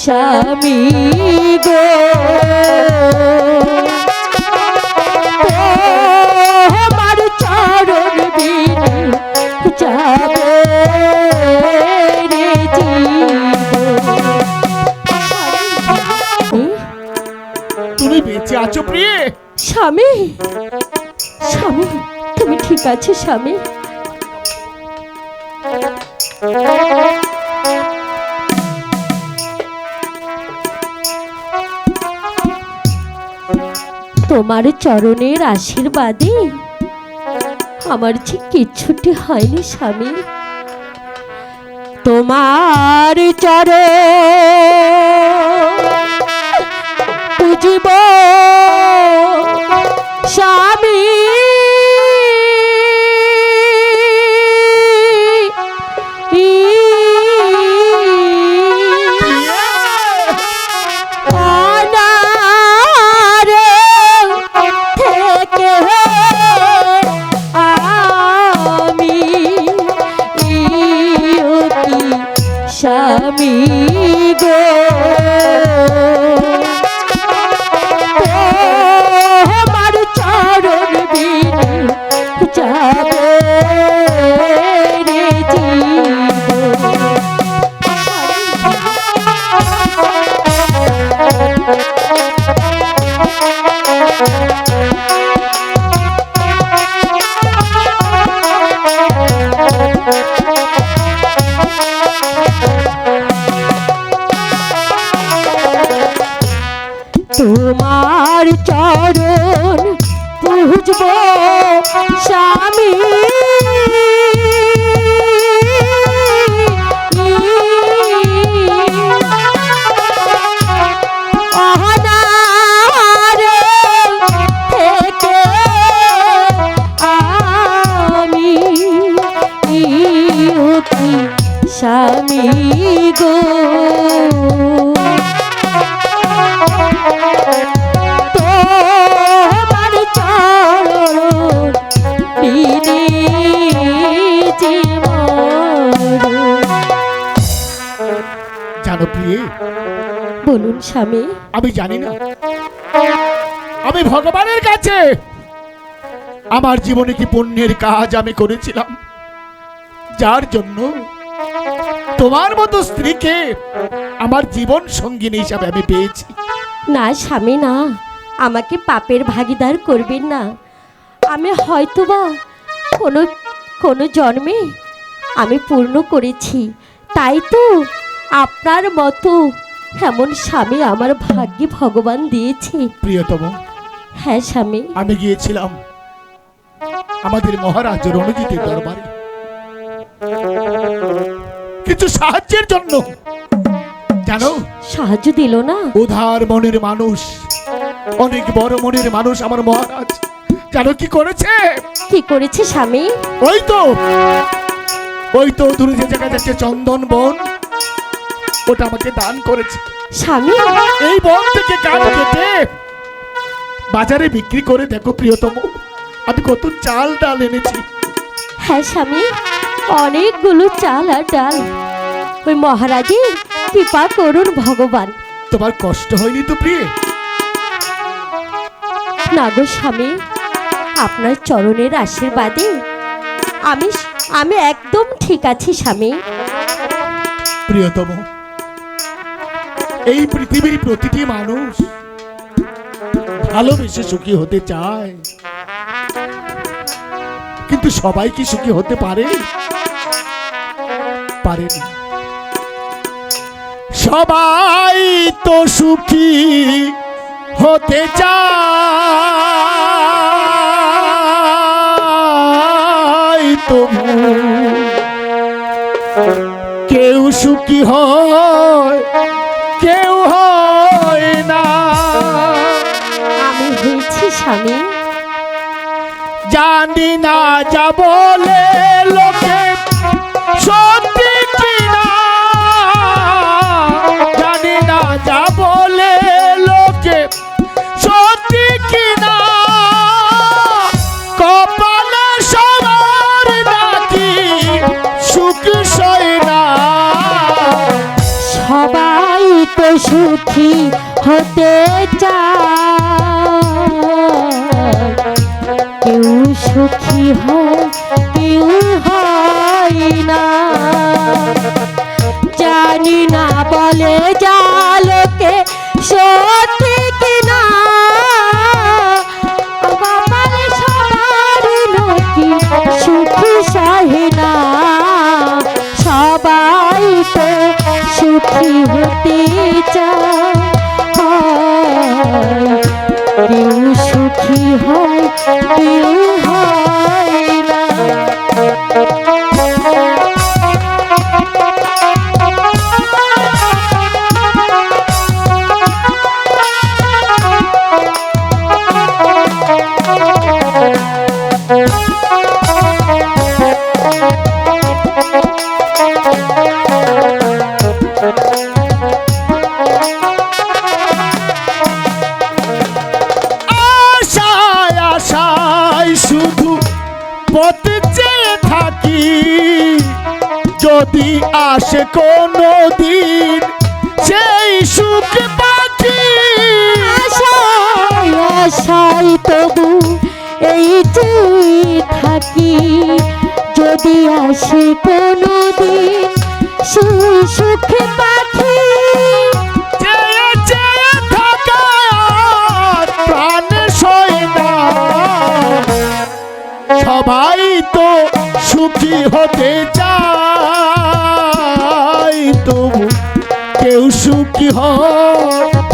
স্বামী গো। আমার চরণ বিনে যাবে তুমি বেঁচে আছো প্রিয়ে? স্বামী স্বামী তুমি ঠিক আছে স্বামী? তোমার চরণের আশীর্বাদে। আমার যে কিচ্ছুটি হয়নি স্বামী। তোমার চরণ। বুঝিব স্বামী। আমি জানি না। আমি ভগবানের কাছে। আমার জীবনে কি পুণ্যের কাজ আমি করেছিলাম? যার জন্য তোমার মতো স্ত্রীকে আমার জীবন সঙ্গিনী হিসাবে আমি পেয়েছি। না স্বামী না। আমাকে পাপের ভাগিদার করবেন না। আমি হয়তোবা কোনো কোনো জন্মে আমি পূর্ণ করেছি। তাই তো আপনার মতো এমন স্বামী আমার ভাগ্যে ভগবান দিয়েছে। প্রিয়তম হ্যাঁ স্বামী। আমি গিয়েছিলাম আমাদের মহারাজ রণজিতের দরবারে। কিছু সাহায্যের জন্য। জানো সাহায্য দিল না? উধার মনের মানুষ অনেক বড় মনের মানুষ আমার মহারাজ। জানো কি করেছে? কি করেছে স্বামী? ওই তো ওই তো দূরে যে জায়গা যাচ্ছে চন্দন বন। ওটা আমাকে দান করেছে। স্বামী? এই বন থেকে কাঠ কেটে বাজারে বিক্রি করে দেখো প্রিয়তম। আমি কত চাল ডাল এনেছি। হ্যাঁ স্বামী অনেকগুলো চাল আর ডাল। ওই মহারাজের কৃপা করুন ভগবান। তোমার কষ্ট হয়নি তো প্রিয়ে? না গো স্বামী আপনার চরণের আশীর্বাদে আমি আমি একদম ঠিক আছি স্বামী। প্রিয়তম এই পৃথিবীর প্রতিটি মানুষ ভালোবেসে সুখী হতে চায়। কিন্তু সবাই কি সুখী হতে পারে? পারে না। সবাই তো সুখী হতে চায় তবু কেউ সুখী হয় কেউ হয় না। আমি হয়েছি স্বামী। জানি না যা বলে লোকে। সত্যি কোনো দিন সেই সুখ পাখি আশায় তবু এই যে থাকি। যদি আসে কোনো দিন সেই সুখ পাখি সবাই তো সুখী হতে চায়। কেউ সুখী হয়।